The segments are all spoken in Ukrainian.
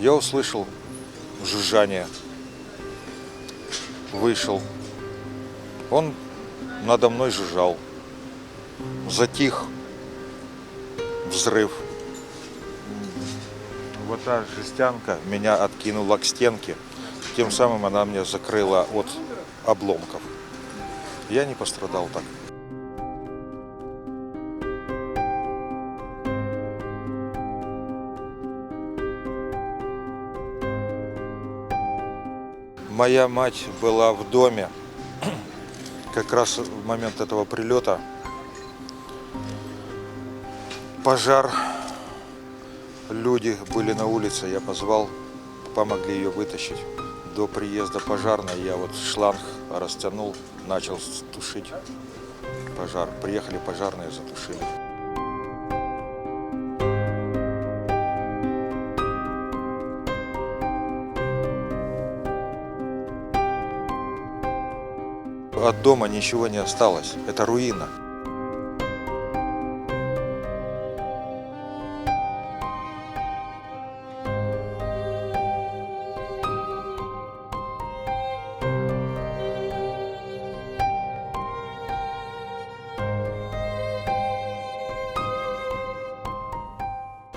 Я услышал жужжание. Вышел. Он надо мной жужжал. Затих. Взрыв. Вот та жестянка меня откинула к стенке. Тем самым она меня закрыла от обломков. Я не пострадал так. Моя мать была в доме. Как раз в момент этого прилета пожар. Люди были на улице, я позвал, помогли ее вытащить. До приезда пожарной я вот шланг растянул, начал тушить пожар. Приехали пожарные, затушили. От дома ничего не осталось. Это руина.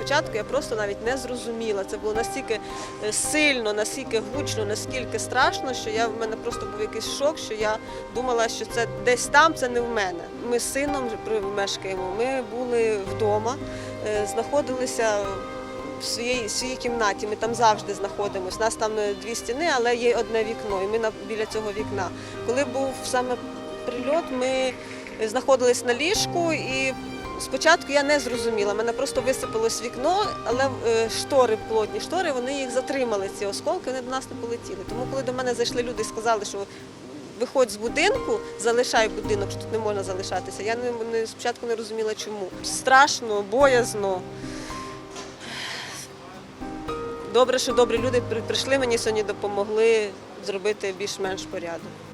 Спочатку я просто навіть не зрозуміла. Це було настільки е, сильно, настільки гучно, наскільки страшно, що я в мене просто був якийсь шок, що я думала, що це десь там, це не в мене. Ми з сином мешкаємо. Ми були вдома, е, знаходилися в своїй, своїй кімнаті. Ми там завжди знаходимося. Нас там е, дві стіни, але є одне вікно, і ми на, біля цього вікна. Коли був саме прильот, ми знаходились на ліжку і Спочатку я не зрозуміла, мене просто висипалось вікно, але е, штори, плотні штори, вони їх затримали, ці осколки, вони до нас не полетіли. Тому коли до мене зайшли люди і сказали, що виходь з будинку, залишай будинок, що тут не можна залишатися, я не, спочатку не розуміла чому. Страшно, боязно. Добре, що добрі люди прийшли мені сьогодні, допомогли зробити більш-менш порядок.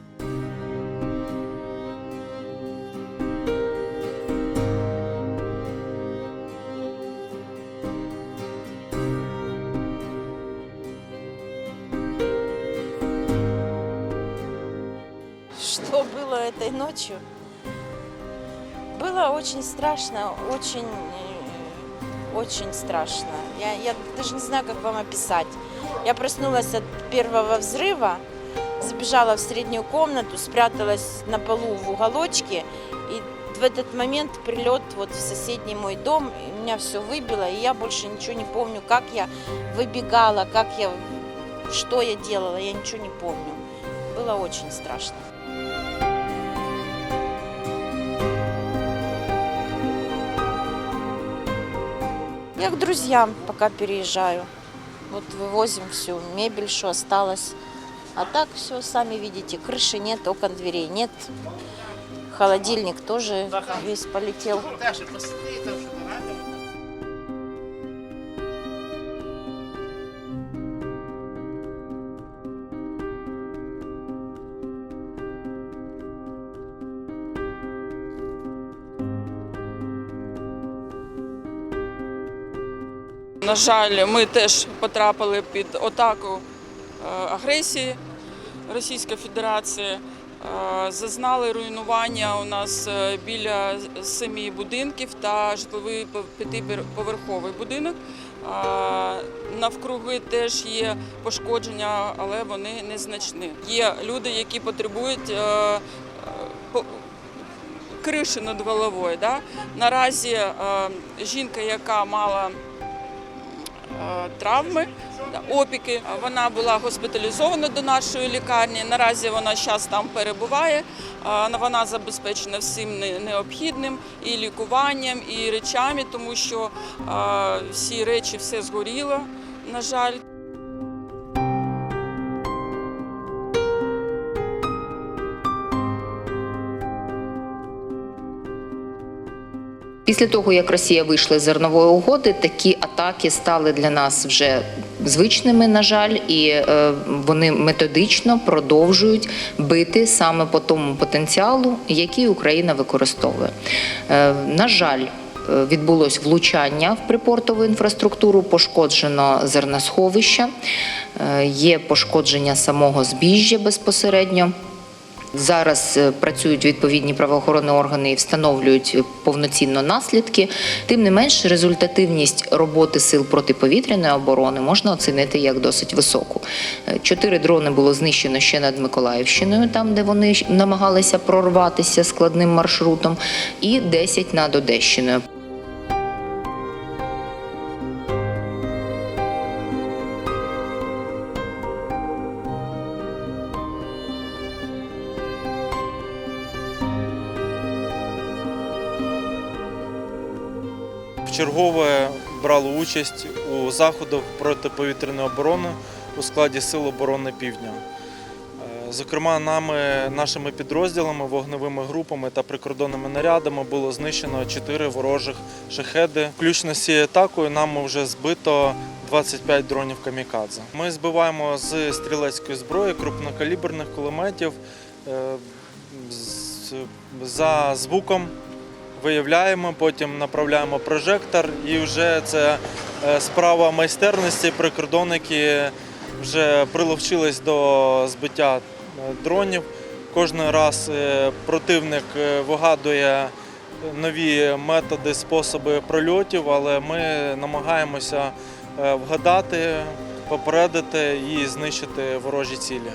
Было этой ночью? Было очень страшно, очень, э, очень страшно. Я, я даже не знаю, как вам описать. Я проснулась от первого взрыва, забежала в среднюю комнату, спряталась на полу в уголочке, и в этот момент прилет вот в соседний мой дом, и меня все выбило, и я больше ничего не помню, как я выбегала, как я, что я делала, я ничего не помню. Было очень страшно. Я к друзьям пока переезжаю. Вот вывозим всю мебель, что осталось. А так все, сами видите, крыши нет, окон дверей нет. Холодильник тоже весь полетел. На жаль, ми теж потрапили під атаку е, агресії Російської Федерації. Е, Зазнали руйнування у нас е, біля семи будинків та житловий пов- п'ятиповерховий будинок. Навкруги теж є пошкодження, але вони незначні. Є люди, які потребують по- криші над головою. Наразі жінка, яка мала травми, опіки. Вона була госпіталізована до нашої лікарні. Наразі вона зараз там перебуває. Е, Вона забезпечена всім необхідним і лікуванням, і речами, тому що е, всі речі все згоріло, на жаль. Після того, як Росія вийшла з зернової угоди, такі атаки стали для нас вже звичними, на жаль, і е, вони методично продовжують бити саме по тому потенціалу, який Україна використовує. Е, на жаль, е, відбулось влучання в припортову інфраструктуру, пошкоджено зерносховища, є пошкодження самого збіжжя безпосередньо. Зараз е, працюють відповідні правоохоронні органи і встановлюють повноцінно наслідки. Тим не менш, результативність роботи сил протиповітряної оборони можна оцінити як досить високу. Е, Чотири дрони було знищено ще над Миколаївщиною, там де вони намагалися прорватися складним маршрутом, і 10 над Одещиною. Вчергове брало участь у заходах протиповітряної оборони у складі Сил оборони Півдня. Е, Зокрема, нами, нашими підрозділами, вогневими групами та прикордонними нарядами було знищено 4 ворожих шахеди. Включно з цією атакою нам вже збито 25 дронів камікадзе. Ми збиваємо з стрілецької зброї крупнокаліберних кулеметів е, за звуком виявляємо, потім направляємо прожектор, і вже це е, справа майстерності. Прикордонники вже приловчились до збиття е, дронів. Кожен раз е, противник вигадує нові методи, способи прольотів, але ми намагаємося вгадати, попередити і знищити ворожі цілі.